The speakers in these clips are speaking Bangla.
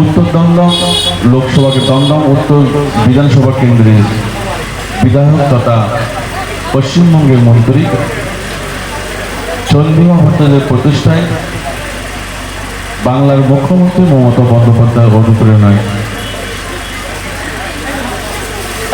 উত্তর দমদম লোকসভাকে দমদম, উত্তর বিধানসভা কেন্দ্রের বিধায়ক তথা পশ্চিমবঙ্গের মন্ত্রী চন্দ্রিমা ভট্টাচার্যের প্রতিষ্ঠায় বাংলার মুখ্যমন্ত্রী মমতা বন্দ্যোপাধ্যায়ের অনুপ্রেরণায়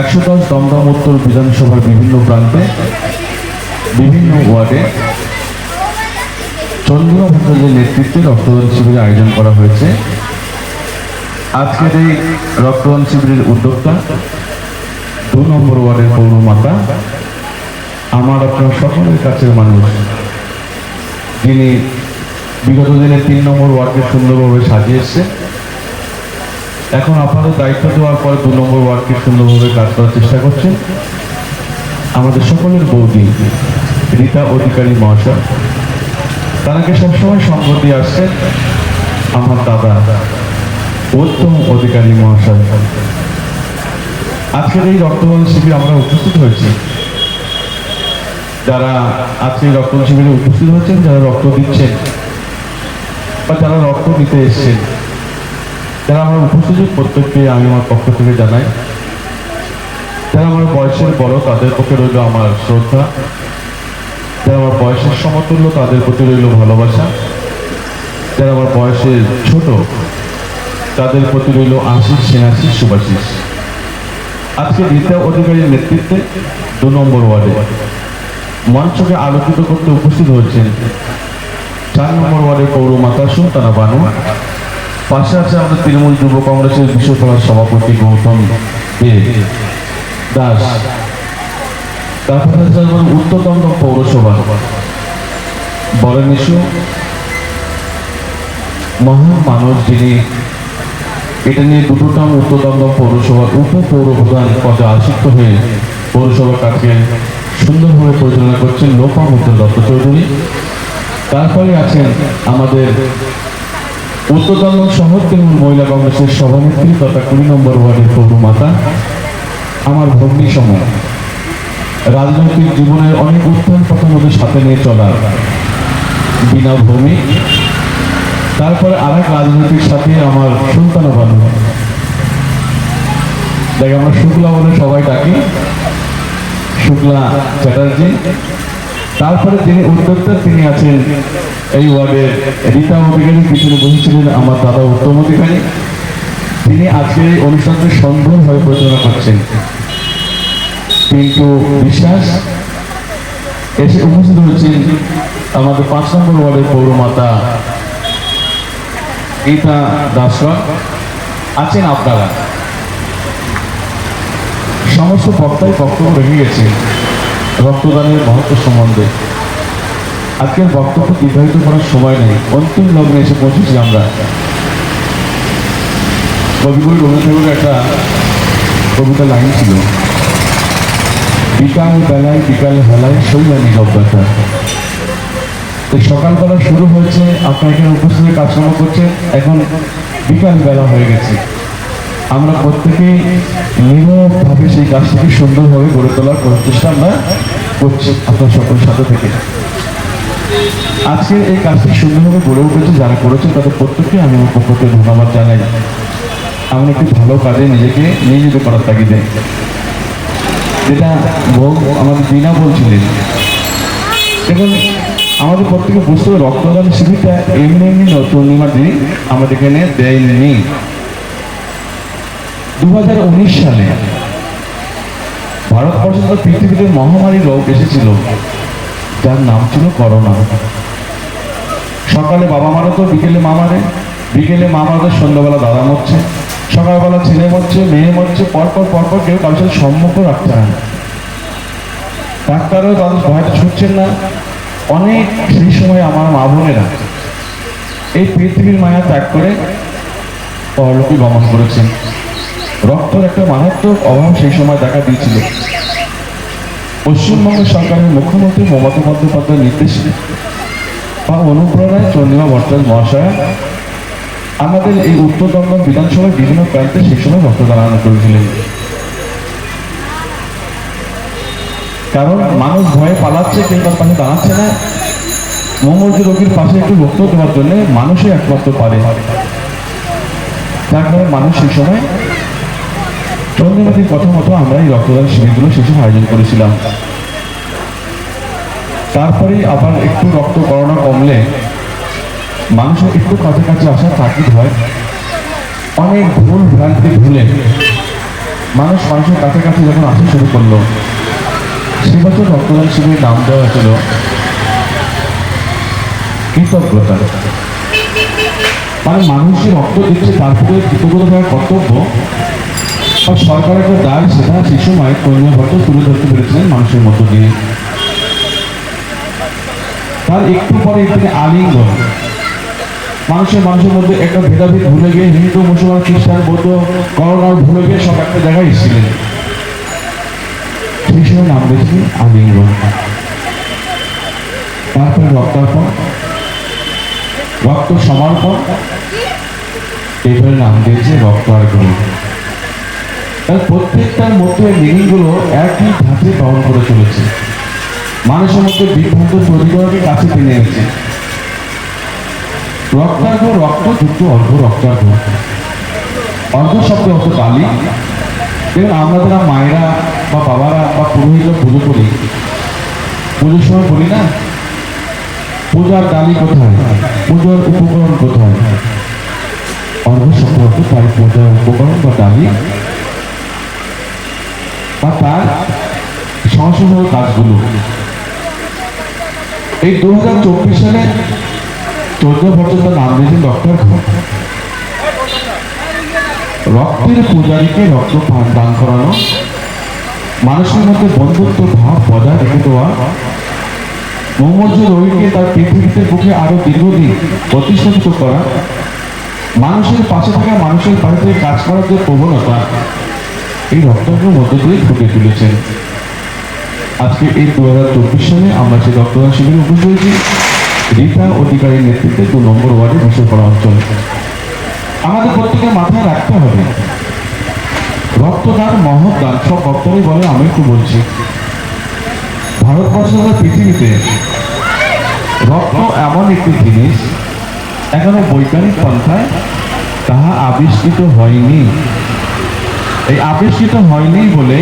একশো দশ দমদম, উত্তর বিধানসভার বিভিন্ন প্রান্তে বিভিন্ন ওয়ার্ডে চন্দ্রিমা ভট্টাচার্যের নেতৃত্বে রক্তদান শিবিরের আয়োজন করা হয়েছে। আজকের এই রক্তদান শিবিরের উদ্যোক্তা দু নম্বর ওয়ার্ডের পৌরমাতা, আমার আপনার সকলের কাছের মানুষ, যিনি বিগত দিনে তিন নম্বর ওয়ার্ডকে সুন্দরভাবে সাজিয়ে এসছে এখন আপনাদের দায়িত্ব দেওয়ার পর দু নম্বর ওয়ার্ডকে সুন্দরভাবে কাজ করার চেষ্টা করছেন। আমাদের সকলের বৌদি, রীতা অধিকারী মহাশয় তারাকে সবসময় সঙ্গ দিয়ে আসছেন আমার দাদা, উত্তম অধিকারী মহাশয়। আজকের এই রক্তদান শিবিরে আমরা উপস্থিত হয়েছি। যারা আজকে রক্তদান শিবিরে উপস্থিত হয়েছেন, যারা রক্ত দিচ্ছেন বা যারা রক্ত দিতে এসছেন, যারা আমরা উপস্থিত প্রত্যেককে আমি আমার পক্ষ থেকে জানাই। যারা আমার বয়সের বড়, তাদের পক্ষে রইল আমার শ্রদ্ধা। যারা আমার বয়সের সমতুল্য, তাদের প্রতি রইল ভালোবাসা। যারা আমার বয়সের ছোট, তাদের প্রতি রইল আশিস সেনাশিস সুভাশিস আজকে রীতা অধিকারীর নেতৃত্বে দু নম্বর ওয়ার্ডে মঞ্চকে আলোকিত করতে উপস্থিত হচ্ছেন চার নম্বর ওয়ার্ডের পৌর মাতা সুলতানা বানু। পাশে আছে আমাদের তৃণমূল যুব কংগ্রেসের বিশ্বকলার সভাপতি গৌতম দাস। তারপরে আছে আমাদের উত্তর পৌরসভা। ইস্যু মহান মানুষ যিনি, এটা নিয়ে দুটো টার্ম উত্তর পৌরসভার উপ পৌর প্রধান পদে আসিক্ত হয়ে পৌরসভা কাজকে সুন্দরভাবে পরিচালনা করছেন লোপামুদ্দিন দত্ত চৌধুরী। তারপরে আছেন আমাদের উত্তর দমদম শহর তৃণমূল মহিলা কংগ্রেসের সভানেত্রী তথা কুড়ি নম্বর ওয়ার্ডের পৌরমাতা, আমার ভগ্নী সময় রাজনৈতিক জীবনের অনেক উত্থান পতনের সাথে নিয়ে চলা বিনা ভূমি। তারপরে আর এক রাজনৈতিক সাথে আমার সুলতানা ভালো দেখ, আমরা শুক্লা বলে সবাই ডাকি। শুক্লা চ্যাটার্জি। তারপরে তিনি উদ্যোক্তা, তিনি আছেন এই ওয়ার্ডের রীতা অধিকারী, পিছনে বসেছিলেন আমার দাদা উত্তম অধিকারী তিনি আজকে এই অনুষ্ঠানটি সুন্দরভাবে পরিচালনা করছেন। পিন্টু বিশ্বাস এসে উপস্থিত হয়েছেন আমাদের পাঁচ নম্বর ওয়ার্ডের পৌরমাতা গীতা দাসরা আছেন আপনারা সমস্ত বক্তাই বক্তব্য রেখে গেছে রক্তদানের মহত্ব সম্বন্ধে। আজকের বক্তব্য দীর্ঘায়িত করার সময় নেই। অন্তিম লগ্নে এসে পৌঁছেছি আমরা। কবিগুরু রবীন্দ্র একটা কবিতা লাইন ছিল। বিকাল বেলায় বিকাল বেলায় শৈলানি গব্যতা এই সকালবেলা শুরু হয়েছে, আপনার এখানে উপস্থিত কাজকর্ম করছে এখন বিকাল বেলা হয়ে গেছে। আমরা প্রত্যেকেই নীরবভাবে সেই কাজটিকে সুন্দরভাবে গড়ে তোলার প্রচেষ্টা আমরা করছি আপনার সকলের সাথে থেকে। আজকে এই কাজটি সুন্দরভাবে গড়ে উঠেছে, যারা করেছে তাদের প্রত্যেককে আমি আমার পক্ষ থেকে ধন্যবাদ জানাই। আমরা একটি ভালো কাজে নিজেকে নিয়োজিত করার তাগিদে। যেটা ভোগ আমাদের দিনা বলছিলেন। দেখুন, আমাদের প্রত্যেকে বুঝতে রক্তদান শিবিরটা এমনি এমনি পূর্ণিমার দিন আমাদের এখানে দেয়নি। দু সালে ভারতবর্ষ পৃথিবীতে মহামারী রোগ এসেছিল, যার নাম ছিল করোনা। সকালে বাবা মারা তো, বিকেলে মা মারে, বিকেলে মা মারা তো সন্ধ্যাবেলা দাদা মরছে। সকালবেলা ছেলে মরছে, মেয়ে মরছে, পরপর পরপর কেউ কারোর সাথে সম্মুখ রাখতে হয় ডাক্তারও তাদের ভয়টা ছুটছেন না। অনেক সেই সময় আমার মা বোনেরা এই পৃথিবীর মায়া ত্যাগ করে পরলোকে গমন করেছেন রক্তের একটা মারাত্মক অভাব সেই সময় দেখা দিয়েছিল। পশ্চিমবঙ্গ সরকারের মুখ্যমন্ত্রী মমতা বন্দ্যোপাধ্যায়ের নির্দেশে বা অনুপ্রেরণায় চন্দ্রিমা ভট্টাচার্য মহাশয় আমাদের এই উত্তর দমদম বিধানসভার বিভিন্ন প্রান্তে সেই সময় রক্তদান করেছিলেন। কারণ মানুষ ভয়ে পালাচ্ছে তার পাশে দাঁড়াচ্ছে না। মঙ্গলজি রোগীর পাশে একটু রক্ত দেওয়ার জন্য মানুষই একমাত্র পারে। তার কারণে মানুষ সেই সময় চন্দ্রবাদীর কথা মতো আমরা এই রক্তদান শিবিরগুলো সেই সময় আয়োজন করেছিলাম। তারপরে আবার একটু রক্ত করোনা কমলে মানুষের একটু কাছাকাছি আসার তাকিদ হয়। অনেক ভুল ভ্রান্তি ভুলে মানুষ মানুষের কাছাকাছি যখন আসা শুরু করল সে বছর রক্তদান শিবিরের নাম দেওয়া হয়েছিল কৃতজ্ঞতা। মানে মানুষের রক্ত দিচ্ছে তারপরে কৃতজ্ঞতা কর্তব্য। বা সরকারের একটা দায়, সেটা সেই সময় কর্মী ভট্ট তুলে ধরতে পেরেছিলেন মানুষের মধ্য দিয়ে। তার একটু পরে তিনি আলিঙ্গন মানুষের মানুষের মধ্যে একটা ভেদাভেদ ভুলে গিয়ে হিন্দু, মুসলমান, খ্রিস্টান, বৌদ্ধ করোনার ভুলে গিয়ে সব একটা জায়গায় এসেছিলেন। সেই সময় নাম দিয়েছি আলিঙ্গন তারপরে রক্তার্পণ, রক্ত সমর্পণ এবারে নাম দিয়েছে রক্ত অর্পণ তার প্রত্যেকটার মধ্যে মিনিংগুলো একই ধাঁচে বহন করে চলেছে। মানুষের মধ্যে বিভ্রান্ত তৈরি করাকে কাছে টেনে এনেছে। রক্তার্ঘ রক্ত যুক্ত অর্ঘ রক্তার্ঘ অর্ঘ শব্দ অর্থ কালী দেখুন আমরা যারা মায়েরা বা বাবারা বা পুরোহিতরা পুজো করি, পুজোর সময় বলি না, পূজার ডালি কোথায়? পূজার উপকরণ কোথায়? অর্ঘ শব্দ অর্থ তার পূজার উপকরণ বা ডালি। বা তার সংশোধন কাজগুলো। এই দু হাজার চব্বিশ সালে চোদ্দ তার নাম দিয়েছেন ডক্টর রক্তের পূজারীকে রক্ত দান করানো। মানুষের মধ্যে বন্ধুত্ব, ভাব বজায় রেখে দেওয়া। মোহাম্মদ রবিকে তার পৃথিবীতে বুকে আরও দীর্ঘদিন প্রতিষ্ঠিত করা। মানুষের পাশে থাকা মানুষের পাশে কাজ করার যে প্রবণতা, এই রক্তদানের মধ্য দিয়ে ফুটে তুলেছেন। আজকে এই দু হাজার চব্বিশ সালে আমরা সেই রক্তদান শিবিরে উপস্থিত হয়েছি। রীতা অধিকারীর নেতৃত্বে দু নম্বর ওয়ার্ডে বিশ্বকরা অঞ্চল। আমাদের প্রত্যেকের মাথায় রাখতে হবে। রক্তদান মহৎ দান, সব বক্তব্যই বলে, আমি একটু বলছি। ভারতবর্ষ তথা পৃথিবীতে রক্ত এমন একটি জিনিস, এখনও বৈজ্ঞানিক পন্থায় তাহা আবিষ্কৃত হয়নি। এই আবিষ্কৃত হয়নি বলে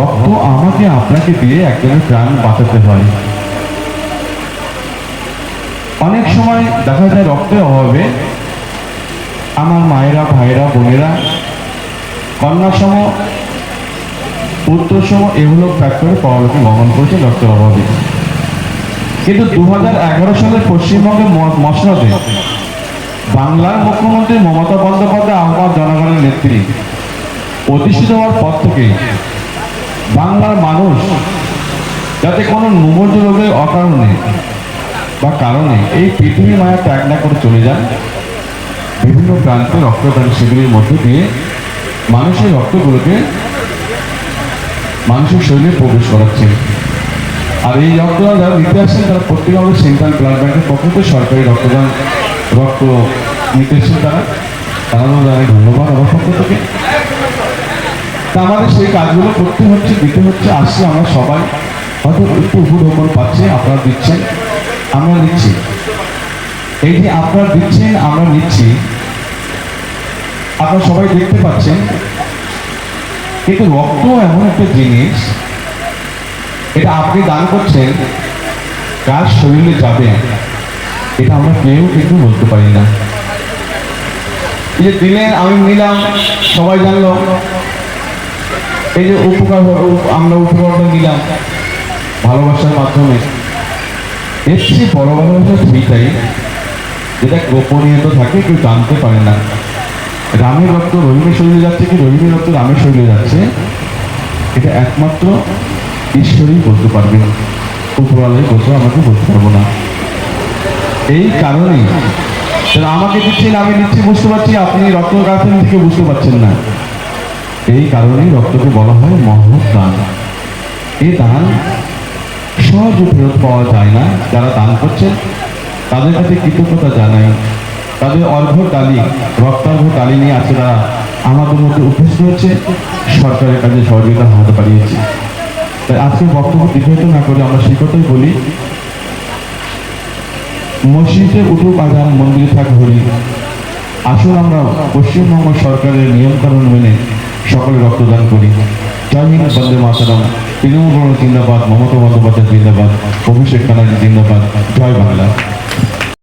রক্ত আমাকে আপনাকে দিয়ে একজনের প্রাণ বাঁচাতে হয়। অনেক সময় দেখা যায় রক্তের অভাবে আমার মায়েরা ভাইরা বোনেরা কন্যা সম পুত্র এগুলো ত্যাগ করে পরলোকে গমন করেছে রক্তের অভাবে। কিন্তু দু হাজার এগারো সালে পশ্চিমবঙ্গের ম- মসনদে বাংলার মুখ্যমন্ত্রী মমতা বন্দ্যোপাধ্যায় আহ্বান জনগণের নেত্রী প্রতিষ্ঠিত হওয়ার পর থেকে বাংলার মানুষ যাতে কোনো নুমজ রোগের অকারণে বা কারণে এই পৃথিবী মায়া ত্যাগ না করে চলে যান। বিভিন্ন প্রান্তে রক্তদান শিবিরের মধ্য দিয়ে মানুষের রক্তগুলোকে মানুষের শরীরে প্রবেশ করাচ্ছে। আর এই রক্তদান যারা নিতে আসছেন, তারা প্রত্যেকে আমাদের সেন্ট্রাল ব্লাড ব্যাংকের পক্ষ থেকে সরকারি রক্তদান, রক্ত নিতে এসেছেন তারা। তারাও জানাই ধন্যবাদ আমার পক্ষ থেকে। তা আমাদের সেই কাজগুলো করতে হচ্ছে, দিতে হচ্ছে আসছে আমরা সবাই হয়তো একটু উপঢৌকন পাচ্ছি আপনারা দিচ্ছেন। আমরা নিচ্ছি। এই যে আপনারা দিচ্ছেন, আমরা নিচ্ছি। আপনারা সবাই দেখতে পাচ্ছেন, কিন্তু রক্ত এমন একটা জিনিস, এটা আপনি দান করছেন কার শরীরে যাবে এটা আমরা কেউ কিন্তু বলতে পারি না। এই যে দিলেন, আমি নিলাম, সবাই জানলো। এই যে উপকার উপ- আমরা উপকারটা নিলাম ভালোবাসার মাধ্যমে। এর চেয়ে বড় ভালোবাসা সেইটাই যেটা গোপনীয়তা থাকে, কেউ জানতে পারে না। রামের রক্ত রহিমের শরীরে যাচ্ছে কি রহিমের রক্ত রামের শরীরে যাচ্ছে? এটা একমাত্র ঈশ্বরই বলতে পারবে। উপরালাই বলতে আমাকে বলতে পারব না। এই কারণেই আমাকে দিচ্ছেন আমি নিচ্ছি, বুঝতে পারছি, আপনি রক্ত গাছেন থেকে বুঝতে পারছেন না। এই কারণেই রক্তকে বলা হয় মহৎ দান। এই দান সহজে ফেরত পাওয়া যায় না যারা দান করছেন। তাদের কাছে কৃতজ্ঞতা জানাই। তাদের অর্ঘ ডালি রক্তার্ঘ ডালি নিয়ে আছে তারা আমাদের মধ্যে উপস্থিত হচ্ছে, সরকারের কাছে সহযোগিতা হাত বাড়িয়েছে। তাই আজকে বক্তব্য দীর্ঘায়িত না করে আমরা সেই কথাই বলি, মসজিদে উঠুক আজান, মন্দিরে থাক হরি। আসুন আমরা পশ্চিমবঙ্গ সরকারের নিয়মকানুন মেনে সকলে রক্তদান করি। জয় হিন্দ, বন্দে মাতারাম। তৃণমূল জিন্দাবাদ মমতা বন্দ্যোপাধ্যায় জিন্দাবাদ অভিষেক ব্যানার্জি জিন্দাবাদ জয় বাংলা।